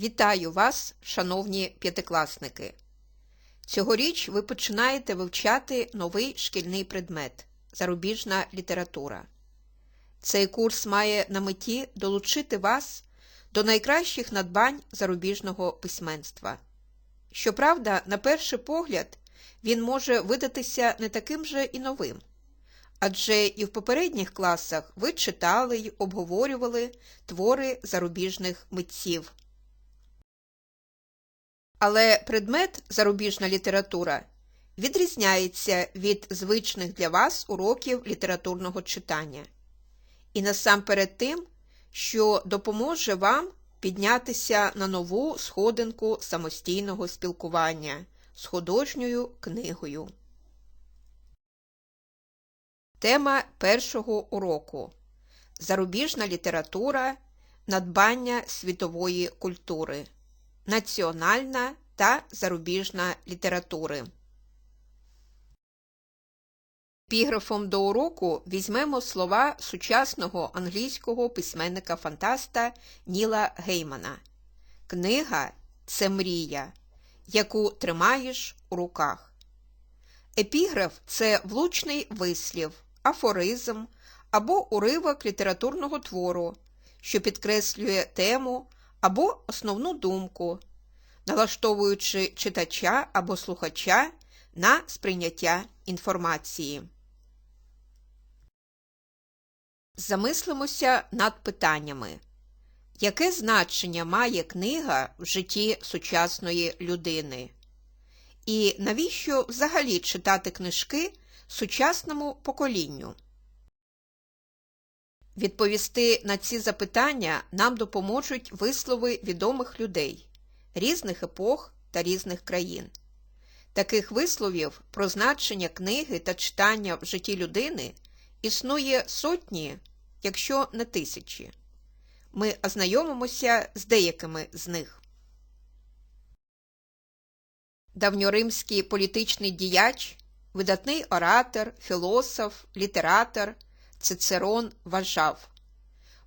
Вітаю вас, шановні п'ятикласники! Цьогоріч ви починаєте вивчати новий шкільний предмет зарубіжна література. Цей курс має на меті долучити вас до найкращих надбань зарубіжного письменства. Щоправда, на перший погляд, він може видатися не таким же і новим. Адже і в попередніх класах ви читали й обговорювали твори зарубіжних митців. Але предмет зарубіжна література відрізняється від звичних для вас уроків літературного читання. І насамперед тим, що допоможе вам піднятися на нову сходинку самостійного спілкування з художньою книгою. Тема першого уроку Зарубіжна література, надбання світової культури, національна та зарубіжна літератури. Епіграфом до уроку візьмемо слова сучасного англійського письменника-фантаста Ніла Геймана. Книга це мрія, яку тримаєш у руках. Епіграф це влучний вислів, афоризм або уривок літературного твору, що підкреслює тему або основну думку, налаштовуючи читача або слухача на сприйняття інформації. Замислимося над питаннями. Яке значення має книга в житті сучасної людини? І навіщо взагалі читати книжки сучасному поколінню? Відповісти на ці запитання нам допоможуть вислови відомих людей різних епох та різних країн. Таких висловів про значення книги та читання в житті людини існує сотні, якщо не тисячі. Ми ознайомимося з деякими з них. Давньоримський політичний діяч, видатний оратор, філософ, літератор Цицерон вважав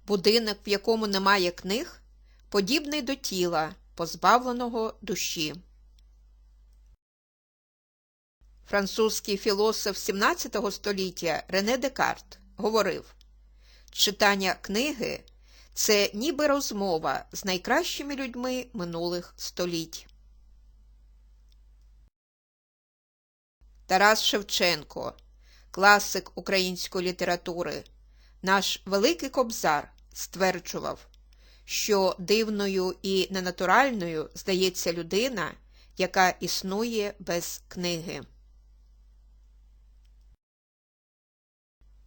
будинок, в якому немає книг, подібний до тіла, позбавленого душі. Французький філософ 17 століття Рене Декарт говорив читання книги це ніби розмова з найкращими людьми минулих століть. Тарас Шевченко, класик української літератури, наш великий кобзар стверджував, що дивною і ненатуральною здається людина, яка існує без книги.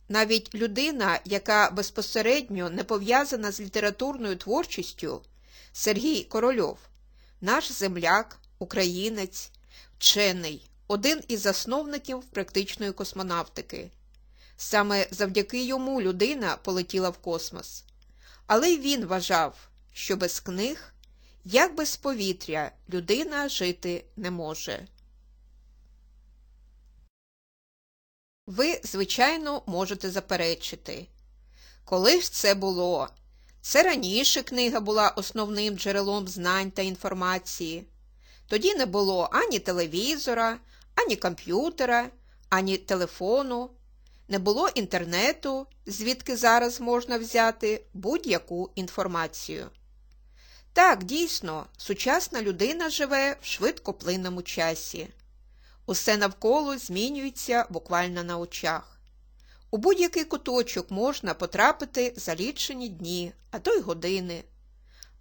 Навіть людина, яка безпосередньо не пов'язана з літературною творчістю, Сергій Корольов, наш земляк, українець, вчений, один із засновників практичної космонавтики. Саме завдяки йому людина полетіла в космос. Але й він вважав, що без книг, як без повітря, людина жити не може. Ви, звичайно, можете заперечити. Коли ж це було? Це раніше книга була основним джерелом знань та інформації. Тоді не було ані телевізора, ані комп'ютера, ані телефону, не було інтернету, звідки зараз можна взяти будь-яку інформацію. Так, дійсно, сучасна людина живе в швидкоплинному часі. Усе навколо змінюється буквально на очах. У будь-який куточок можна потрапити за лічені дні, а то й години.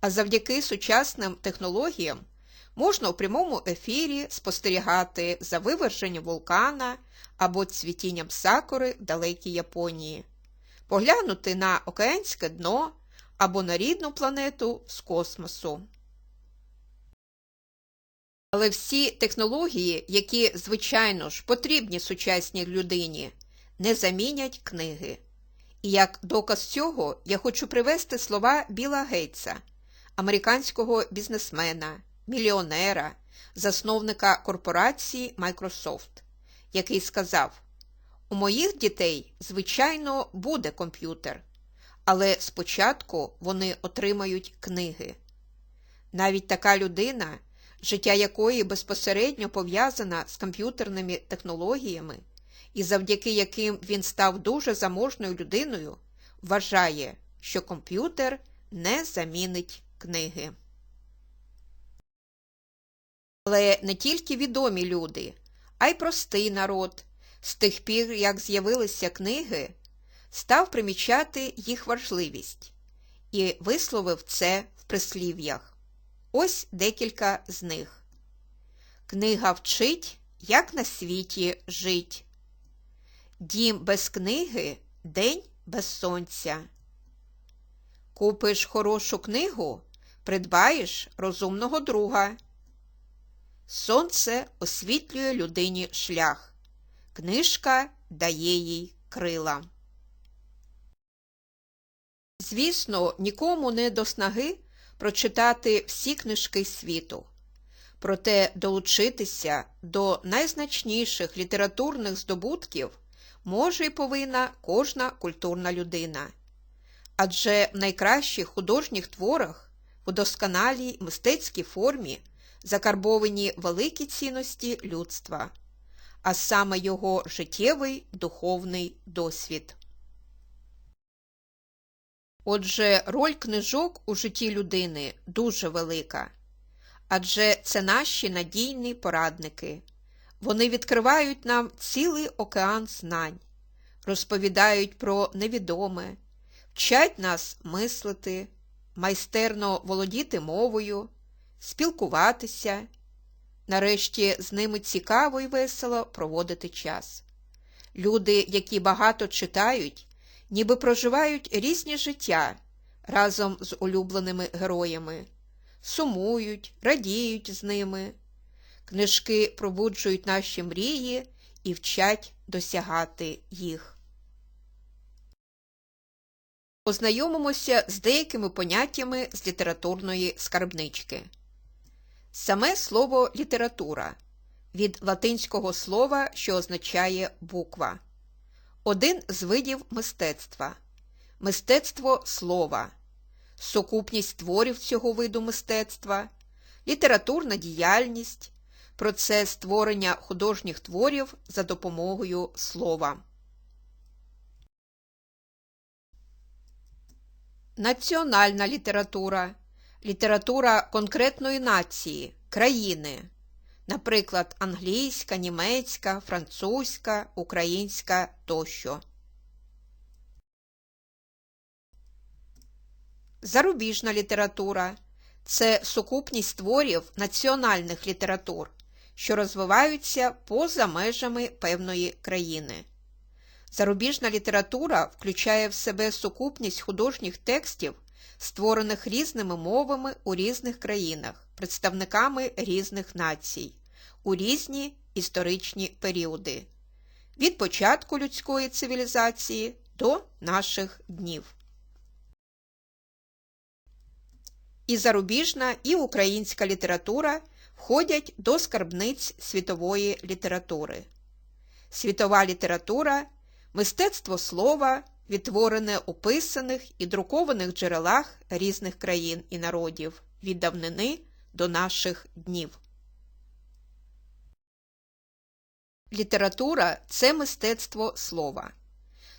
А завдяки сучасним технологіям можна у прямому ефірі спостерігати за виверженням вулкана або цвітінням сакури в далекій Японії, поглянути на океанське дно або на рідну планету з космосу. Але всі технології, які, звичайно ж, потрібні сучасній людині, не замінять книги. І як доказ цього я хочу привести слова Біла Гейтса, американського бізнесмена, мільйонера, засновника корпорації Microsoft, який сказав: У моїх дітей, звичайно, буде комп'ютер, але спочатку вони отримають книги. Навіть така людина, життя якої безпосередньо пов'язана з комп'ютерними технологіями, і завдяки яким він став дуже заможною людиною, вважає, що комп'ютер не замінить книги. Але не тільки відомі люди, а й простий народ з тих пір, як з'явилися книги, став примічати їх важливість і висловив це в прислів'ях. Ось декілька з них. Книга вчить, як на світі жить. Дім без книги день без сонця. Купиш хорошу книгу, придбаєш розумного друга. Сонце освітлює людині шлях. Книжка дає їй крила. Звісно, нікому не до снаги прочитати всі книжки світу. Проте долучитися до найзначніших літературних здобутків може і повинна кожна культурна людина. Адже в найкращих художніх творах в досконалій мистецькій формі закарбовані великі цінності людства, а саме його життєвий духовний досвід. Отже, роль книжок у житті людини дуже велика, адже це наші надійні порадники. Вони відкривають нам цілий океан знань, розповідають про невідоме, вчать нас мислити, майстерно володіти мовою, спілкуватися, нарешті з ними цікаво і весело проводити час. Люди, які багато читають, ніби проживають різні життя разом з улюбленими героями, сумують, радіють з ними. Книжки пробуджують наші мрії і вчать досягати їх. Ознайомимося з деякими поняттями з літературної скарбнички. Саме слово література від латинського слова, що означає буква. Один з видів мистецтва мистецтво слова, сукупність творів цього виду мистецтва, літературна діяльність, процес створення художніх творів за допомогою слова. Національна література література конкретної нації, країни, наприклад, англійська, німецька, французька, українська тощо. Зарубіжна література це сукупність творів національних літератур, що розвиваються поза межами певної країни. Зарубіжна література включає в себе сукупність художніх текстів, створених різними мовами у різних країнах, представниками різних націй, у різні історичні періоди, від початку людської цивілізації до наших днів. І зарубіжна, і українська література входять до скарбниць світової літератури. Світова література мистецтво слова, відтворене у писаних і друкованих джерелах різних країн і народів від давнини до наших днів. Література це мистецтво слова.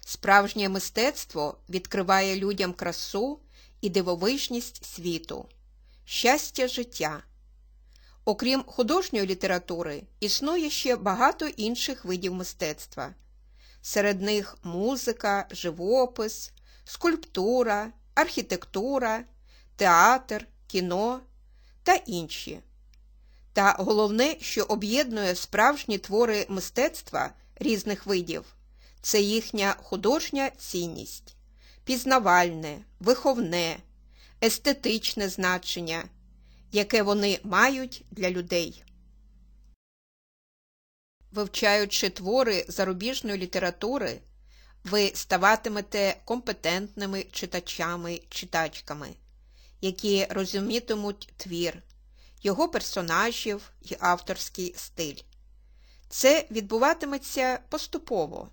Справжнє мистецтво відкриває людям красу і дивовижність світу, щастя життя. Окрім художньої літератури, існує ще багато інших видів мистецтва. Серед них музика, живопис, скульптура, архітектура, театр, кіно та інші. Та головне, що об'єднує справжні твори мистецтва різних видів, це їхня художня цінність, пізнавальне, виховне, естетичне значення, яке вони мають для людей. Вивчаючи твори зарубіжної літератури, ви ставатимете компетентними читачами читачками, які розумітимуть твір, його персонажів і авторський стиль. Це відбуватиметься поступово,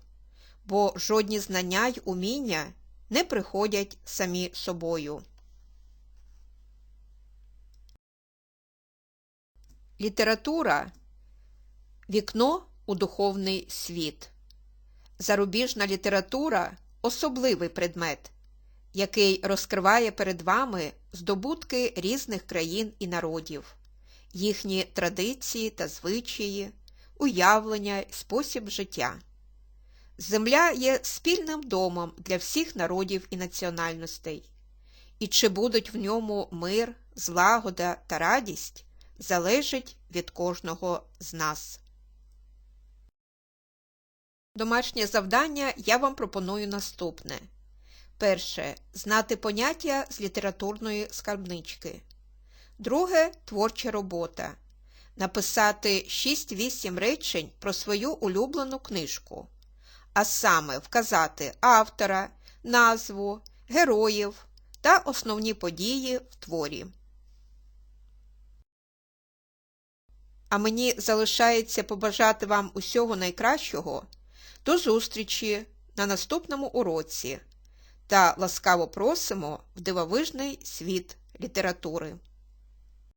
бо жодні знання й уміння не приходять самі собою. Література вікно у духовний світ. Зарубіжна література особливий предмет, який розкриває перед вами здобутки різних країн і народів, їхні традиції та звичаї, уявлення й спосіб життя. Земля є спільним домом для всіх народів і національностей, і чи будуть в ньому мир, злагода та радість залежить від кожного з нас. Домашнє завдання я вам пропоную наступне. Перше. Знати поняття з літературної скарбнички. Друге творча робота. Написати 6-8 речень про свою улюблену книжку. А саме вказати автора, назву, героїв та основні події в творі. А мені залишається побажати вам усього найкращого. До зустрічі на наступному уроці та ласкаво просимо в дивовижний світ літератури.